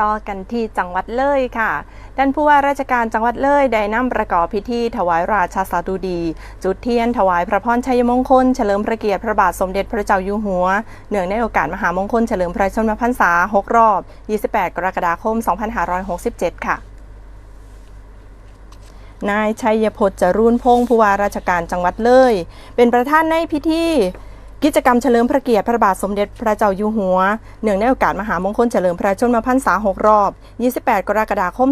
ต่อกันที่จังหวัดเลยค่ะท่านผู้ว่าราชการจังหวัดเลยได้นำประกอบพิธีถวายราชาสาดุดี จุดเทียนถวายพระพรชัยมงคล เฉลิมพระเกียรติพระบาทสมเด็จพระเจ้าอยู่หัว เนื่องในโอกาสมหามงคลเฉลิมพระชนมพรรษา 6 รอบ 28 กรกฎาคม 2567 ค่ะนายชัยพจน์จรูนพงศ์ผู้ว่าราชการจังหวัดเลย เป็นประธานในพิธี กิจกรรมเฉลิมพระเกียรติพระบาทสมเด็จพระเจ้าอยู่หัว เนื่องในโอกาสมหามงคลเฉลิมพระชนมพรรษา 6 รอบ 28 กรกฎาคม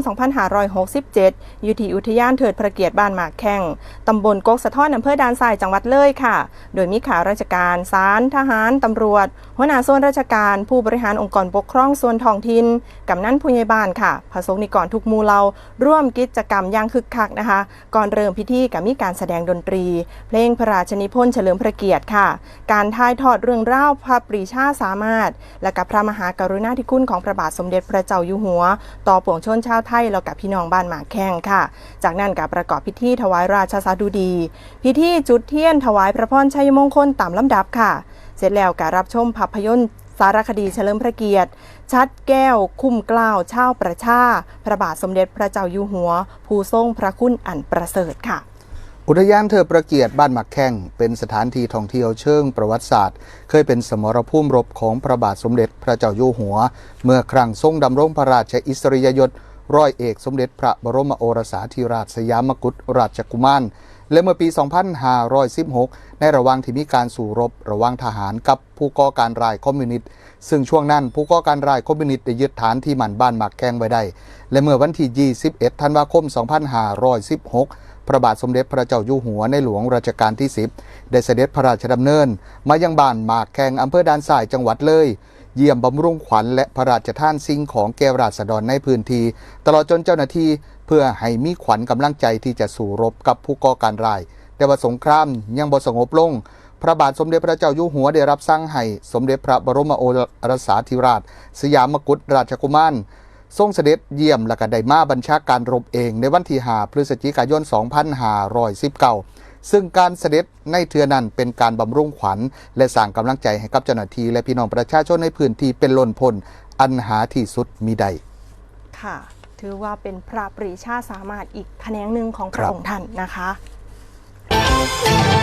2567 อยู่ที่อุทยานเถิดพระเกียรติบ้านหมากแข้ง ตำบลกกสะท้อนอำเภอดานทรายจังหวัดเลยค่ะ โดยมีข่าราชการศาลทหาร ตำรวจ หัวหน้าส่วนราชการ ผู้บริหารองค์กรปกครองส่วนท้องถิ่นกำนันผู้ใหญ่บ้านค่ะพระสงฆ์นิกรทุกมูเหล่าร่วมกิจกรรมอย่างคึกคักนะคะ ก่อนเริ่มพิธีกับมีการแสดงดนตรี เพลงพระราชนิพนธ์เฉลิมพระเกียรติค่ะการถ่ายทอดเรื่องราวพระปรีชาสามารถ และกับพระมหากรุณาธิคุณของพระบาทสมเด็จพระเจ้าอยู่หัว ต่อปวงชนชาวไทยแล้วกับพี่น้องบ้านหมากแข้งค่ะ จากนั้นกับประกอบพิธีถวายราชสาดุดี พิธีจุดเทียนถวายพระพรชัยมงคลตามลำดับค่ะ เสร็จแล้วการรับชมภาพยนตร์สารคดีเฉลิมพระเกียรติ ชัดแก้ว คุ้มกล้าวเช่าประชา พระบาทสมเด็จพระเจ้าอยู่หัว ผู้ทรงพระคุณอันประเสริฐค่ะ อุทยานเทิดพระเกียรติบ้านหมักแข้งเป็นสถานที่ท่องเที่ยวเชิงประวัติศาสตร์ เคยเป็นสมรภูมิรบของพระบาทสมเด็จพระเจ้าอยู่หัว เมื่อครั้งทรงดำรงพระราชอิสริยยศร้อยเอกสมเด็จพระบรมโอรสาธิราชสยามกุฎราชกุมารและเมื่อปี 2516 ในระหว่างที่มีการสู่รบระหว่างทหารกับผู้ก่อการร้ายคอมมิวนิสต์ ซึ่งช่วงนั้นผู้ก่อการร้ายคอมมิวนิสต์ได้ยึดฐานที่หมันบ้านหมักแข้งไว้ได้ และเมื่อวันที่ 21 ธันวาคม 2516 พระบาทสมเด็จพระเจ้าอยู่หัวในหลวงรัชกาลที่ 10 ได้เสด็จพระราชดำเนิน มายังบ้านหมากแขงอำเภอด่านสายจังหวัดเลย เยี่ยมบำรุงขวัญและพระราชทานสิ่งของแก่ราษฎรในพื้นที่ตลอดจนเจ้าหน้าที่เพื่อให้มีขวัญกำลังใจที่จะสู้รบกับผู้ก่อการร้าย แต่ว่าสงครามยังบ่สงบลงพระบาทสมเด็จพระเจ้าอยู่หัวได้รับสั่งให้ สมเด็จพระบรมโอรสาธิราช สยามกุฎราชกุมาร ทรงเสด็จเยี่ยมและก็ได้มาบัญชาการรบเองในวันที่5พฤศจิกายน 2519 ซึ่งการเสด็จในเทือนั้นเป็นการบำรุงขวัญ และสร้างกำลังใจให้กับเจ้าหน้าที่และพี่น้องประชาชนในพื้นที่เป็นล้นพ้นอันหาที่สุดมีใดค่ะ ถือว่าเป็นพระปรีชาสามารถอีกแขนงหนึ่งของพครัระบองค์ท่านนะคะ「